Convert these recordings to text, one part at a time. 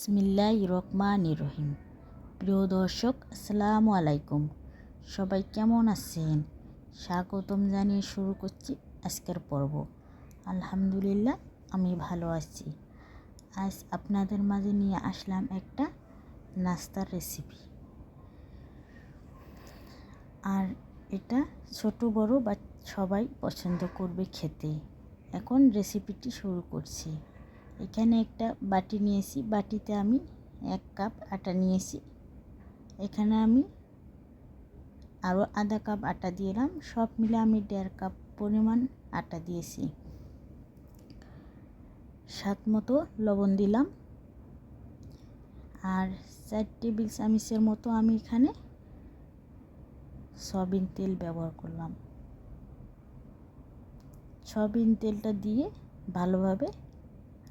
বিসমিল্লাহ রহমান রহিম প্রিয় দর্শক, আসসালামু আলাইকুম। সবাই কেমন আছেন? স্বাগতম জানিয়ে শুরু করছি আজকের পর্ব। আলহামদুলিল্লাহ, আমি ভালো আছি। আজ আপনাদের মাঝে নিয়ে আসলাম একটা নাস্তার রেসিপি। আর এটা ছোট, বড়, বা সবাই পছন্দ করবে খেতে। এখন রেসিপিটি শুরু করছি। এখানে একটা বাটি নিয়েছি। বাটিতে আমি এক কাপ আটা নিয়েছি। এখানে আমি আরও আধা কাপ আটা দিলাম সব মিলে আমি দেড় কাপ পরিমাণ আটা দিয়েছি। স্বাদ মতো লবণ দিলাম। আর চার টেবিল চামিচের মতো আমি এখানে সয়াবিন তেল ব্যবহার করলাম। সয়াবিন তেলটা দিয়ে ভালোভাবে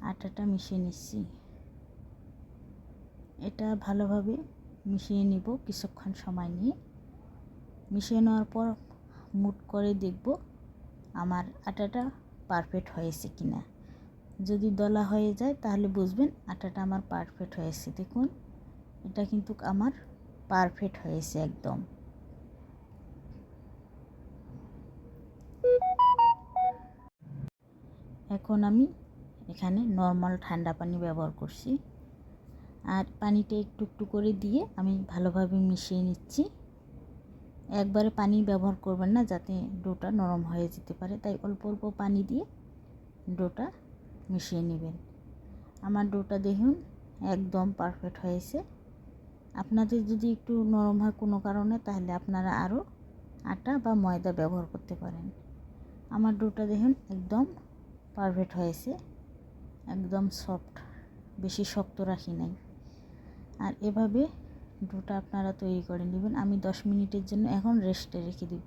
আটাটা মিশিয়ে নিচ্ছি। এটা ভালোভাবে মিশিয়ে নিব কিছুক্ষণ সময় নিয়ে। মিশিয়ে নেওয়ার পর মুট করে দেখব আমার আটাটা পারফেক্ট হয়েছে কি না যদি দলা হয়ে যায় তাহলে বুঝবেন আটাটা আমার পারফেক্ট হয়েছে। দেখুন, এটা কিন্তু আমার পারফেক্ট হয়েছে একদম। এখন আমি এখানে নর্মাল ঠান্ডা পানি ব্যবহার করছি। আর পানিটা একটু একটু করে দিয়ে আমি ভালোভাবে মিশিয়ে নিচ্ছি। একবারে পানি ব্যবহার করবেন না, যাতে ডোটা নরম হয়ে যেতে পারে। তাই অল্প অল্প পানি দিয়ে ডোটা মিশিয়ে নেবেন। আমার ডোটা দেখুন একদম পারফেক্ট হয়েছে। আপনাদের যদি একটু নরম হয় কোনো কারণে, তাহলে আপনারা আরও আটা বা ময়দা ব্যবহার করতে পারেন। আমার ডোটা দেখুন একদম পারফেক্ট হয়েছে। একদম সফট বেশি শক্ত রাখি নাই। আর এভাবে ডোটা আপনারা তৈরি করে নেবেন। আমি দশ মিনিটের জন্য এখন রেস্টে রেখে দিব।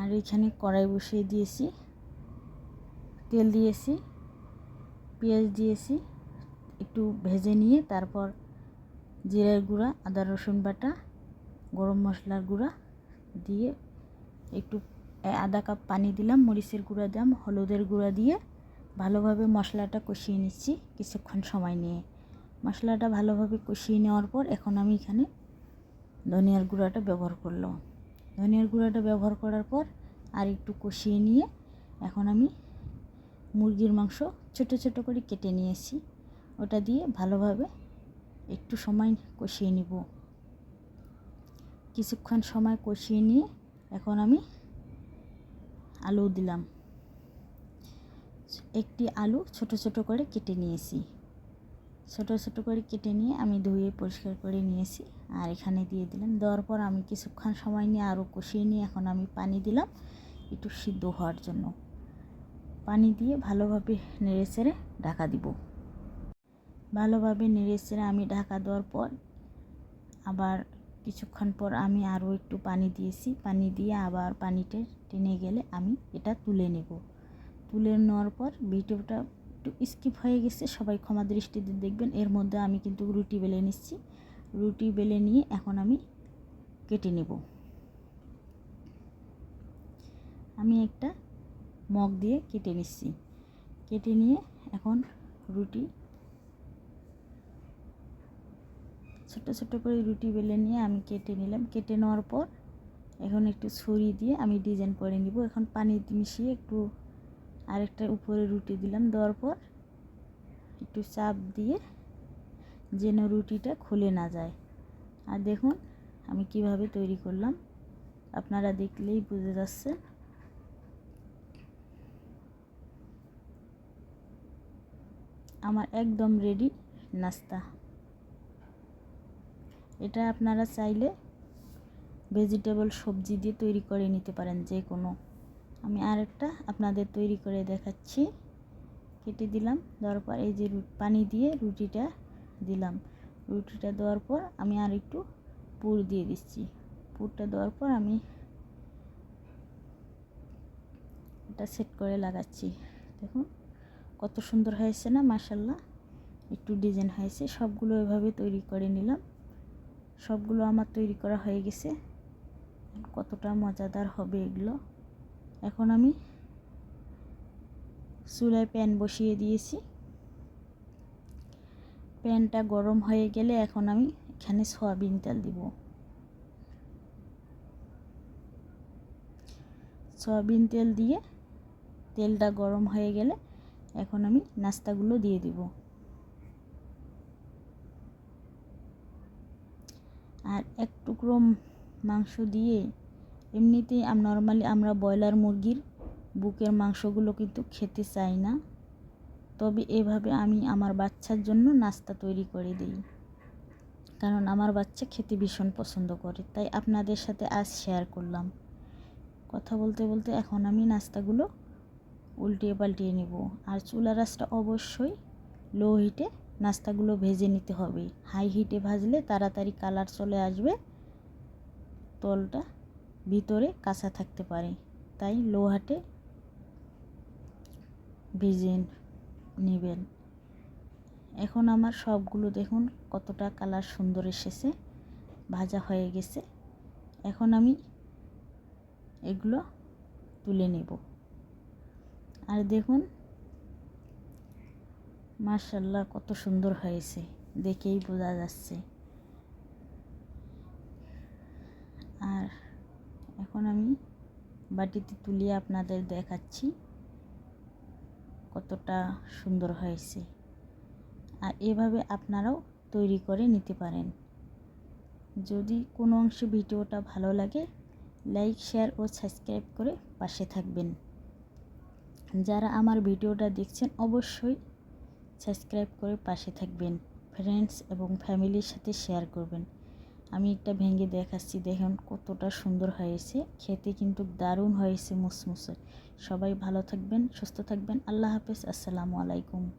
আর এখানে কড়াই বসিয়ে দিয়েছি, তেল দিয়েছি, পেঁয়াজ দিয়েছি, একটু ভেজে নিয়ে তারপর জিরার গুঁড়া, আদা রসুন বাটা, গরম মশলার গুঁড়া দিয়ে একটু আধা কাপ পানি দিলাম, মরিচের গুঁড়া দিলাম, হলুদের গুঁড়া দিয়ে ভালোভাবে মশলাটা কষিয়ে নিচ্ছি কিছুক্ষণ সময় নিয়ে। মশলাটা ভালোভাবে কষিয়ে নেওয়ার পর এখন আমি এখানে ধনিয়ার গুঁড়াটা ব্যবহার করলাম। ধনিয়ার গুঁড়াটা ব্যবহার করার পর আর একটু কষিয়ে নিয়ে এখন আমি মুরগির মাংস ছোট ছোট করে কেটে নিয়েছি। ওটা দিয়ে ভালোভাবে একটু সময় কষিয়ে নিব। কিছুক্ষণ সময় কষিয়ে নিয়ে এখন আমি আলু দিলাম। একটি আলু ছোট ছোট করে কেটে নিয়েছি। ছোট ছোট করে কেটে নিয়ে আমি ধুয়ে পরিষ্কার করে নিয়েছি। আর এখানে দিয়ে দিলাম। দেওয়ার পর আমি কিছুক্ষণ সময় নিয়ে আরও কষিয়ে নিয়ে এখন আমি পানি দিলাম একটু সিদ্ধ হওয়ার জন্য। পানি দিয়ে ভালোভাবে নেড়ে চেড়ে ঢাকা দিব। ভালোভাবে নেড়ে চেড়ে আমি ঢাকা দেওয়ার পর আবার কিছুক্ষণ পর আমি আরও একটু পানি দিয়েছি। পানি দিয়ে আবার পানিটা টেনে গেলে আমি এটা তুলে নেব। তুলে নেওয়ার পর ভিডিওটা একটু স্কিপ হয়ে গেছে। সবাই ক্ষমা দৃষ্টিতে দেখবেন। এর মধ্যে আমি কিন্তু রুটি বেলে নিচ্ছি। রুটি বেলে নিয়ে এখন আমি কেটে নেব। আমি একটা মগ দিয়ে কেটে নিচ্ছি। কেটে নিয়ে এখন রুটি ছোট ছোট করে রুটি বেলে নিয়ে আমি কেটে নিলাম। কেটে নেওয়ার পর এখন একটু ছুরি দিয়ে আমি ডিজাইন করে নিব। এখন পানি মিশিয়ে একটু আরেকটা উপরে রুটি দিলাম। দেওয়ার পর একটু চাপ দিয়ে যেন রুটিটা খুলে না যায়। আর দেখুন, আমি কীভাবে তৈরি করলাম। আপনারা দেখলেই বুঝে যাচ্ছে। আমার একদম রেডি নাস্তা। এটা আপনারা চাইলে ভেজিটেবল সবজি দিয়ে তৈরি করে নিতে পারেন যে কোনো আমি আরেকটা আপনাদের তৈরি করে দেখাচ্ছি। কেটে দিলাম, দেওয়ার পর এই যে পানি দিয়ে রুটিটা দিলাম। রুটিটা দেওয়ার পর আমি আর একটু পুর দিয়ে দিচ্ছি। পুরটা দেওয়ার পর আমি এটা সেট করে লাগাচ্ছি। দেখুন, কত সুন্দর হয়েছে না মাসাল্লাহ একটু ডিজাইন হয়েছে, সবগুলো এভাবে তৈরি করে নিলাম। সবগুলো আমার তৈরি করা হয়ে গেছে। কতটা মজাদার হবে এগুলো। এখন আমি চুলায় প্যান বসিয়ে দিয়েছি। প্যানটা গরম হয়ে গেলে এখন আমি এখানে সয়াবিন তেল দিব। সয়াবিন তেল দিয়ে তেলটা গরম হয়ে গেলে এখন আমি নাস্তাগুলো দিয়ে দিব। আর এক টুকরো মাংস দিয়ে এমনিতেই নর্মালি আমরা ব্রয়লার মুরগির বুকের মাংসগুলো কিন্তু খেতে চাই না। তবে এভাবে আমি আমার বাচ্চার জন্য নাস্তা তৈরি করে দিই। কারণ আমার বাচ্চা খেতে ভীষণ পছন্দ করে, তাই আপনাদের সাথে আজ শেয়ার করলাম। কথা বলতে বলতে এখন আমি নাস্তাগুলো উল্টিয়ে পাল্টিয়ে নেব। আর চুলা রাসটা অবশ্যই লো হিটে নাস্তাগুলো ভেজে নিতে হবে। হাই হিটে ভাজলে তাড়াতাড়ি কালার চলে আসবে। তলটা ভিতরে কাঁচা থাকতে পারে। তাই লো হাটে ভেজে নেবেন। এখন আমার সবগুলো দেখুন কতটা কালার সুন্দর এসেছে। ভাজা হয়ে গেছে। এখন আমি এগুলো তুলে নেব। আর দেখুন মার্শাল্লাহ কত সুন্দর হয়েছে। দেখেই বোঝা যাচ্ছে। আর এখন আমি বাটিতে তুলিয়ে আপনাদের দেখাচ্ছি কতটা সুন্দর হয়েছে। আর এভাবে আপনারাও তৈরি করে নিতে পারেন। যদি কোনো অংশ ভিডিওটা ভালো লাগে, লাইক, শেয়ার ও সাবস্ক্রাইব করে পাশে থাকবেন। যারা আমার ভিডিওটা দেখছেন, অবশ্যই সাবস্ক্রাইব করে পাশে থাকবেন। ফ্রেন্ডস এবং ফ্যামিলির সাথে শেয়ার করবেন। আমি একটা ভেঙে দেখাচ্ছি, দেখুন কতটা সুন্দর হয়েছে। খেতে কিন্তু দারুণ হয়েছে মুসমুসে। সবাই ভালো থাকবেন, সুস্থ থাকবেন। আল্লাহ হাফেজ, আসসালামু আলাইকুম।